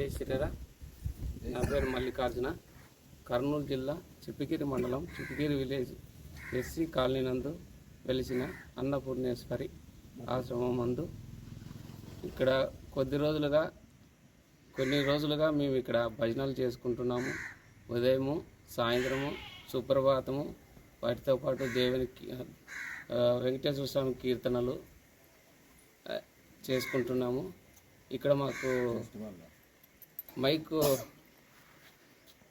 జై శ్రీరా నా పేరు మల్లికార్జున. కర్నూలు జిల్లా చిప్పిగిరి మండలం చిప్పిగిరి విలేజ్. ఎస్సీ కాలనీ నందు వెలిసిన అన్నపూర్ణేశ్వరి ఆశ్రమం మందు ఇక్కడ కొద్ది రోజులుగా కొన్ని రోజులుగా మేము ఇక్కడ భజనలు చేసుకుంటున్నాము. ఉదయము సాయంత్రము సుప్రభాతము వాటితో పాటు దేవునికి వెంకటేశ్వర స్వామి కీర్తనలు చేసుకుంటున్నాము. ఇక్కడ మాకు మైక్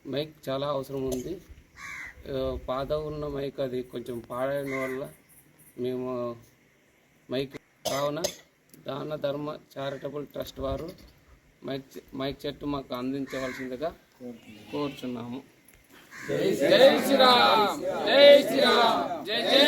మైక్ చాలా అవసరం ఉంది. పాత ఉన్న మైక్ అది కొంచెం పాడైన వల్ల మేము మైక్ కావున దాన ధర్మ చారిటబుల్ ట్రస్ట్ వారు మైక్ మైక్ చెట్టు మాకు అందించవలసిందిగా కోరుచున్నాము. జై శ్రీరామ్! జై శ్రీరామ్! జై జై